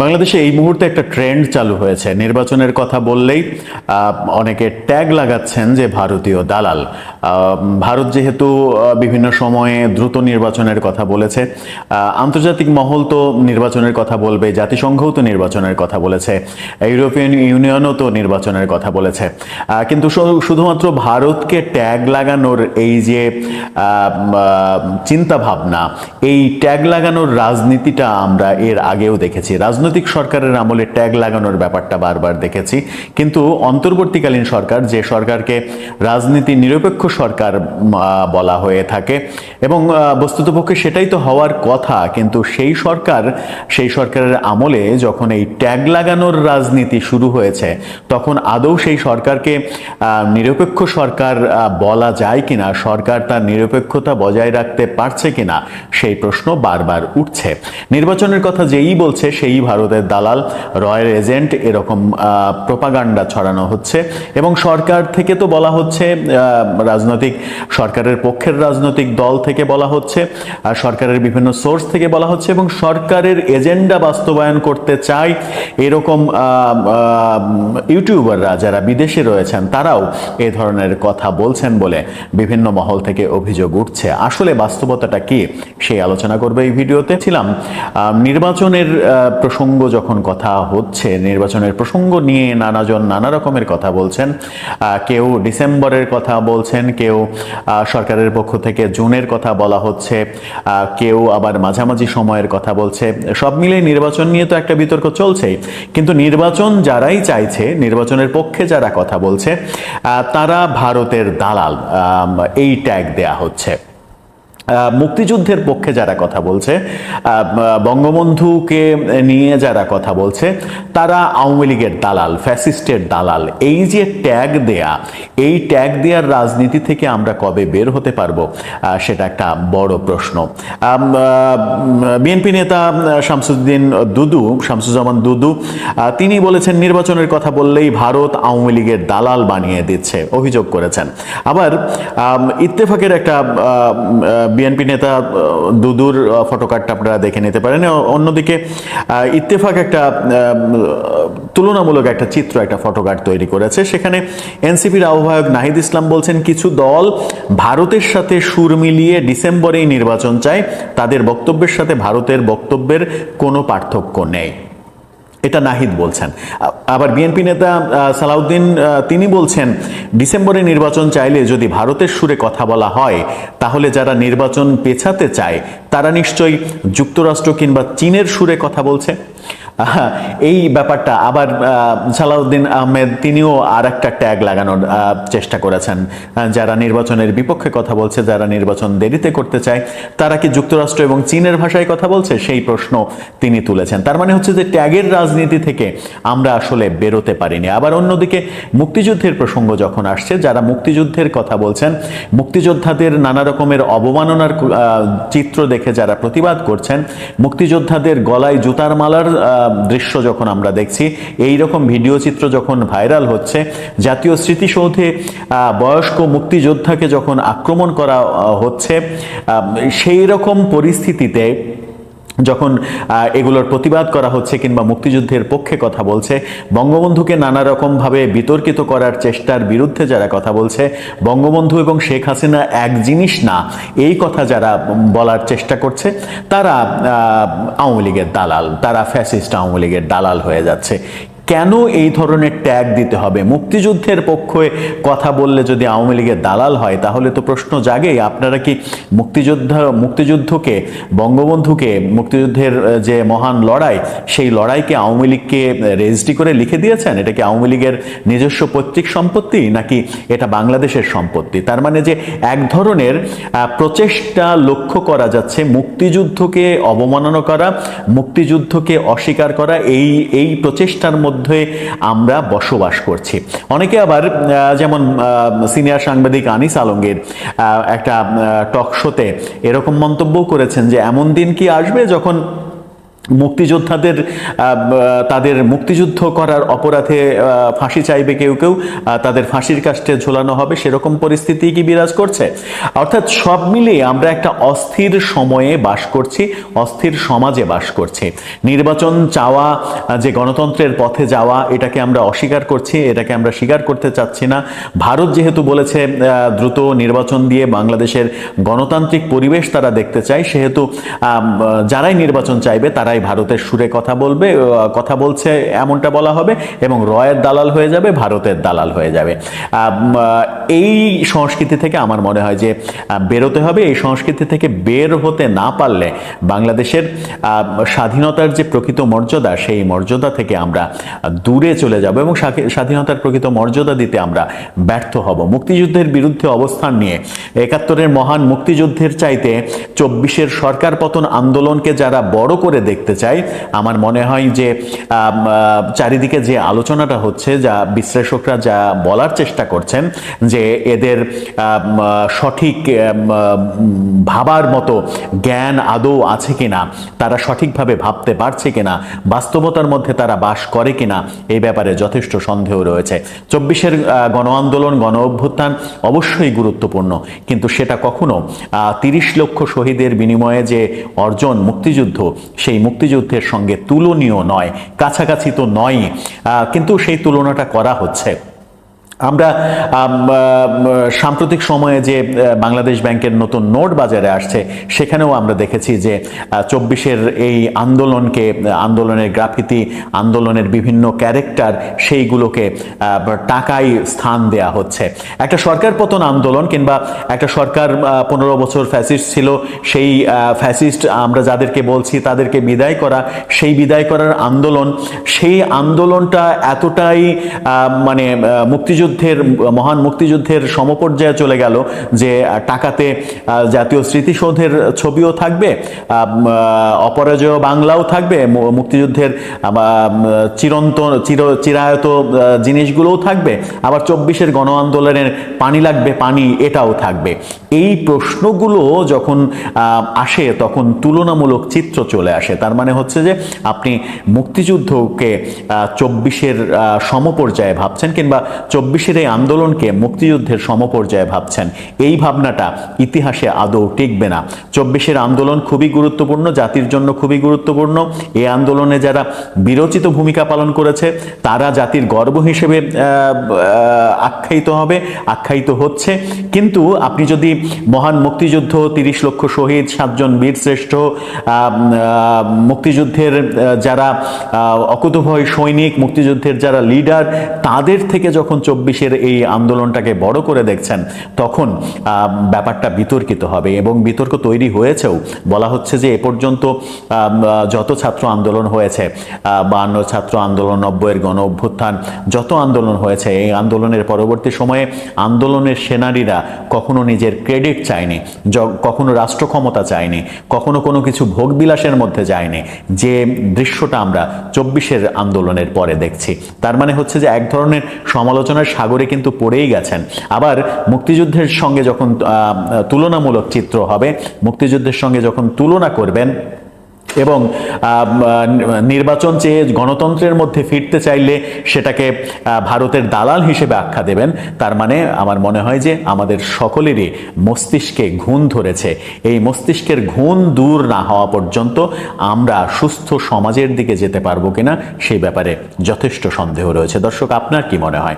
বাংলাদেশে এই মুহূর্তে একটা ট্রেন্ড চালু হয়েছে। নির্বাচনের কথা বললেই অনেকে ট্যাগ লাগাচ্ছেন যে ভারতীয় দালাল। ভারত যেহেতু বিভিন্ন সময়ে দ্রুত নির্বাচনের কথা বলেছে আন্তর্জাতিক মহল তো নির্বাচনের কথা বলবে, জাতিসংঘও তো নির্বাচনের কথা বলেছে, ইউরোপিয়ান ইউনিয়নও তো নির্বাচনের কথা বলেছে। কিন্তু শুধুমাত্র ভারতকে ট্যাগ লাগানোর এই যে চিন্তা ভাবনা এই ট্যাগ লাগানোর রাজনীতিটা আমরা এর আগেও দেখেছি। রাজনৈতিক সরকারের আমলে ট্যাগ লাগানোর ব্যাপারটা বারবার দেখেছি। কিন্তু অন্তর্বর্তীকালীন সরকার, যে সরকারকে রাজনীতি নিরপেক্ষ সরকার বলা হয়ে থাকে এবং বস্তুতপক্ষে সেটাই তো হওয়ার কথা, কিন্তু সেই সরকার, সেই সরকারের আমলে যখন এই ট্যাগ লাগানোর রাজনীতি শুরু হয়েছে, তখন আদৌ সেই সরকারকে নিরপেক্ষ সরকার বলা যায় কিনা, সরকার তার নিরপেক্ষতা বজায় রাখতে পারছে কিনা, সেই প্রশ্ন বারবার উঠছে। নির্বাচনের কথা যেই বলছে সেই ভারতের দালাল রয়ের এজেন্ট এরকম প্রোপাগান্ডা ছড়ানো হচ্ছে এবং সরকার থেকে তো বলা হচ্ছে রাজনৈতিক সরকারের পক্ষের রাজনৈতিক দল থেকে বলা হচ্ছে আর সরকারের বিভিন্ন সোর্স থেকে বলা হচ্ছে এবং সরকারের এজেন্ডা বাস্তবায়ন করতে চায় এরকম ইউটিউবাররা যারা বিদেশে রয়েছেন তারাও এ ধরনের কথা বলছেন বলে বিভিন্ন মহল থেকে অভিযোগ উঠছে। আসলে বাস্তবতাটা কি সেই আলোচনা করবে এই ভিডিওতে। ছিলাম নির্বাচনের আহ, প্রসঙ্গ যখন কথা হচ্ছে, নির্বাচনের প্রসঙ্গ নিয়ে নানাজন নানা রকমের কথা বলছেন। কেউ ডিসেম্বরের কথা বলছেন, কেউ সরকারের পক্ষ থেকে জুনের কথা বলা হচ্ছে কেউ আবার মাঝামাঝি সময়ের কথা বলছে। সব মিলে নির্বাচন নিয়ে তো একটা বিতর্ক চলছেই। কিন্তু নির্বাচন যারাই চাইছে, নির্বাচনের পক্ষে যারা কথা বলছে তারা ভারতের দালাল এই ট্যাগ দেয়া হচ্ছে। মুক্তিযুদ্ধের পক্ষে যারা কথা বলছে বঙ্গবন্ধুকে নিয়ে যারা কথা বলছে, তারা আওয়ামী লীগের দালাল, ফ্যাসিস্টের দালাল। এই যে ট্যাগ দেয়া, এই ট্যাগ দেওয়ার রাজনীতি থেকে আমরা কবে বের হতে পারব সেটা একটা বড় প্রশ্ন। বিএনপি নেতা শামসুদ্দিন দুদু, শামসুজ্জামান দুদু তিনি বলেছেন, নির্বাচনের কথা বললেই ভারত আওয়ামী লীগের দালাল বানিয়ে দিচ্ছে, অভিযোগ করেছেন। আবার ইত্তেফাকের একটা বিএনপি নেতা দুদুর ফটোকার্ডটা আপনারা দেখে নিতে পারেন। অন্যদিকে ইত্তেফাক একটা তুলনামূলক একটা চিত্র, একটা ফটোকার্ড তৈরি করেছে। সেখানে এনসিপির আহ্বায়ক নাহিদ ইসলাম বলছেন, কিছু দল ভারতের সাথে সুর মিলিয়ে ডিসেম্বরেই নির্বাচন চায়। তাদের বক্তব্যের সাথে ভারতের বক্তব্যের কোনো পার্থক্য নেই। এটা নাহিদ বলছেন। আবার বিএনপি নেতা সালাউদ্দিন তিনি বলছেন, ডিসেম্বরে নির্বাচন চাইলে যদি ভারতের সুরে কথা বলা হয়, তাহলে যারা নির্বাচন পেছাতে চায়, তারা নিশ্চয়ই যুক্তরাষ্ট্র কিংবা চীনের সুরে কথা বলছে। এই ব্যাপারটা আবার সালাউদ্দিন আহমেদ, তিনিও আর একটা ট্যাগ লাগানোর চেষ্টা করেছেন। যারা নির্বাচনের বিপক্ষে কথা বলছে, যারা নির্বাচন দেরিতে করতে চায়, তারা কি যুক্তরাষ্ট্র এবং চীনের ভাষায় কথা বলছে? সেই প্রশ্ন তিনি তুলেছেন। তার মানে হচ্ছে যে ট্যাগের রাজনীতি থেকে আমরা আসলে বেরোতে পারিনি। আবার অন্যদিকে মুক্তিযুদ্ধের প্রসঙ্গ যখন আসছে, যারা মুক্তিযুদ্ধের কথা বলছেন, মুক্তিযোদ্ধাদের নানা রকমের অবমাননার চিত্র দেখে যারা প্রতিবাদ করছেন, মুক্তিযোদ্ধাদের গলায় জুতার মালার দৃশ্য যখন আমরা দেখছি এই রকম ভিডিও চিত্র যখন ভাইরাল হচ্ছে, জাতীয় স্মৃতিসৌধে বয়স্ক মুক্তিযোদ্ধাকে যখন আক্রমণ করা হচ্ছে সেই রকম পরিস্থিতিতে যখন এগুলোর প্রতিবাদ করা হচ্ছে কিংবা মুক্তিযুদ্ধের পক্ষে কথা বলছে, বঙ্গবন্ধুকে নানা রকমভাবে বিতর্কিত করার চেষ্টার বিরুদ্ধে যারা কথা বলছে, বঙ্গবন্ধু এবং শেখ হাসিনা এক জিনিস না, এই কথা যারা বলার চেষ্টা করছে, তারা আওয়ামী লীগের দালাল, তারা ফ্যাসিস্ট আওয়ামী লীগের দালাল হয়ে যাচ্ছে। কেন এই ধরনের ট্যাগ দিতে হবে? মুক্তিযুদ্ধের পক্ষে কথা বললে যদি আওয়ামী লীগের দালাল হয়, তাহলে তো প্রশ্ন জাগেই। আপনারা কি মুক্তিযোদ্ধা, মুক্তিযুদ্ধকে, বঙ্গবন্ধুকে, মুক্তিযুদ্ধের যে মহান লড়াই, সেই লড়াইকে আওয়ামী লীগকে রেজিস্ট্রি করে লিখে দিয়েছেন? এটা কি আওয়ামী লীগের নিজস্ব পৈতৃক সম্পত্তি, নাকি এটা বাংলাদেশের সম্পত্তি? তার মানে যে এক ধরনের প্রচেষ্টা লক্ষ্য করা যাচ্ছে, মুক্তিযুদ্ধকে অবমাননা করা, মুক্তিযুদ্ধকে অস্বীকার করা, এই এই প্রচেষ্টার মধ্যে আমরা বসবাস করছি। অনেকে আবার যেমন সিনিয়র সাংবাদিক আনিস আলমগীর একটা টক শোতে এরকম মন্তব্য করেছেন যে, এমন দিন কি আসবে যখন মুক্তিযোদ্ধাদের তাদের মুক্তিযুদ্ধ করার অপরাধে ফাঁসি চাইবে কেউ কেউ তাদের ফাঁসির কাষ্টে ঝোলানো হবে, সেরকম পরিস্থিতি কি বিরাজ করছে? অর্থাৎ সব মিলিয়ে আমরা একটা অস্থির সময়ে বাস করছি, অস্থির সমাজে বাস করছি। নির্বাচন চাওয়া যে গণতন্ত্রের পথে যাওয়া, এটাকে আমরা অস্বীকার করছি, এটাকে আমরা স্বীকার করতে চাচ্ছি না। ভারত যেহেতু বলেছে দ্রুত নির্বাচন দিয়ে বাংলাদেশের গণতান্ত্রিক পরিবেশ তারা দেখতে চায়, সেহেতু যারাই নির্বাচন চাইবে তারাই ভারতের সুরে কথা বলবে কথা বলছে এমনটা বলা হবে এবং রয়ের দালাল হয়ে যাবে, ভারতের দালাল হয়ে যাবে। এই সংস্কৃতি থেকে আমার মনে হয় যে বেরোতে হবে। এই সংস্কৃতি থেকে বের হতে না পারলে বাংলাদেশের স্বাধীনতার যে প্রকৃত মর্যাদা, সেই মর্যাদা থেকে আমরা দূরে চলে যাব এবং স্বাধীনতার প্রকৃত মর্যাদা দিতে আমরা ব্যর্থ হব। মুক্তিযুদ্ধের বিরুদ্ধে অবস্থান নিয়ে একাত্তরের মহান মুক্তিযুদ্ধের চাইতে চব্বিশের সরকার পতন আন্দোলনকে যারা বড় করে দেখতে চায় আমার মনে হয় যে চারিদিকে যে আলোচনাটা হচ্ছে, যা বিশ্লেষকরা যা বলার চেষ্টা করছেন, যে এদের সঠিক ভাবার মতো জ্ঞান আদৌ আছে কিনা, তারা সঠিকভাবে ভাবতে পারছে কিনা, বাস্তবতার মধ্যে তারা বাস করে কিনা, এই ব্যাপারে যথেষ্ট সন্দেহ রয়েছে। চব্বিশের গণ আন্দোলন, গণ অভ্যুত্থান অবশ্যই গুরুত্বপূর্ণ, কিন্তু সেটা কখনো তিরিশ লক্ষ শহীদের বিনিময়ে যে অর্জন, মুক্তিযুদ্ধ, সেই মুক্তিযুদ্ধের সঙ্গে তুলনীয় নয় কাছাকাছি তো নয় কিন্তু সেই তুলনাটা করা হচ্ছে। আমরা আম, আম, সাম্প্রতিক সময়ে যে বাংলাদেশ ব্যাংকের নতুন নোট বাজারে আসছে সেখানেও আমরা দেখেছি যে চব্বিশের এই আন্দোলনকে আন্দোলনের গ্রাফিতি আন্দোলনের বিভিন্ন ক্যারেক্টার সেইগুলোকে টাকায় স্থান দেয়া হচ্ছে। একটা সরকার পতন আন্দোলন কিংবা একটা সরকার পনেরো বছর ফ্যাসিস্ট ছিল সেই ফ্যাসিস্ট আমরা যাদেরকে বলছি তাদেরকে বিদায় করা সেই বিদায় করার আন্দোলন সেই আন্দোলনটা এতটাই মানে আহ, মুক্তিযুদ্ধের, মহান মুক্তিযুদ্ধের সমপর্যায়ে চলে গেল যে টাকাতে জাতীয় স্মৃতিসৌধের ছবিও থাকবে অপরাজয় বাংলাও থাকবে মুক্তিযুদ্ধের চিরন্তন চির, চিরায়ত জিনিসগুলোও থাকবে। আবার চব্বিশের গণ আন্দোলনের পানি লাগবে, পানি এটাও থাকবে। এই প্রশ্নগুলো যখন আসে, তখন তুলনামূলক চিত্র চলে আসে। তার মানে হচ্ছে যে, আপনি মুক্তিযুদ্ধকে চব্বিশের সমপর্যায়ে ভাবছেন কিংবা চব্বিশের এই আন্দোলনকে মুক্তিযুদ্ধের সমপর্যায়ে ভাবছেন। এই ভাবনাটা ইতিহাসে আদৌ টিকবে না। চব্বিশের আন্দোলন খুবই গুরুত্বপূর্ণ জাতির জন্য খুবই গুরুত্বপূর্ণ। এই আন্দোলনে যারা বিরচিত ভূমিকা পালন করেছে তারা জাতির গর্ব হিসেবে আখ্যায়িত হবে আখ্যায়িত হচ্ছে। কিন্তু আপনি যদি মহান মুক্তিযুদ্ধ তিরিশ লক্ষ শহীদ সাতজন বীর শ্রেষ্ঠ আহ, আহ, মুক্তিযুদ্ধের যারা অকুতভয় সৈনিক মুক্তিযুদ্ধের যারা লিডার তাদের থেকে যখন চব্বিশের এই আন্দোলনটাকে বড় করে দেখছেন, তখন ব্যাপারটা বিতর্কিত হবে এবং বিতর্ক তৈরি হয়েছেও। বলা হচ্ছে যে এ পর্যন্ত যত ছাত্র আন্দোলন হয়েছে বান্ন ছাত্র আন্দোলন, নব্বইয়ের গণ অভ্যুত্থান, যত আন্দোলন হয়েছে, এই আন্দোলনের পরবর্তী সময়ে আন্দোলনের সেনানীরা কখনো নিজের ক্রেডিট চায়নি কখনো রাষ্ট্র ক্ষমতা চায়নি, কখনো কোনো কিছু ভোগবিলাসের মধ্যে যায়নি। যে দৃশ্যটা আমরা চব্বিশের আন্দোলনের পরে দেখছি, তার মানে হচ্ছে যে এক ধরনের সমালোচনার সাগরে কিন্তু পড়েই গেছেন। আবার মুক্তিযুদ্ধের সঙ্গে যখন তুলনামূলক চিত্র হবে, মুক্তিযুদ্ধের সঙ্গে যখন তুলনা করবেন এবং নির্বাচন চেয়ে গণতন্ত্রের মধ্যে ফিরতে চাইলে সেটাকে ভারতের দালাল হিসেবে আখ্যা দেবেন, তার মানে আমার মনে হয় যে আমাদের সকলেরই মস্তিষ্কে ঘুণ ধরেছে। এই মস্তিষ্কের ঘুণ দূর না হওয়া পর্যন্ত আমরা সুস্থ সমাজের দিকে যেতে পারব কিনা সেই ব্যাপারে যথেষ্ট সন্দেহ রয়েছে। দর্শক, আপনার কি মনে হয়?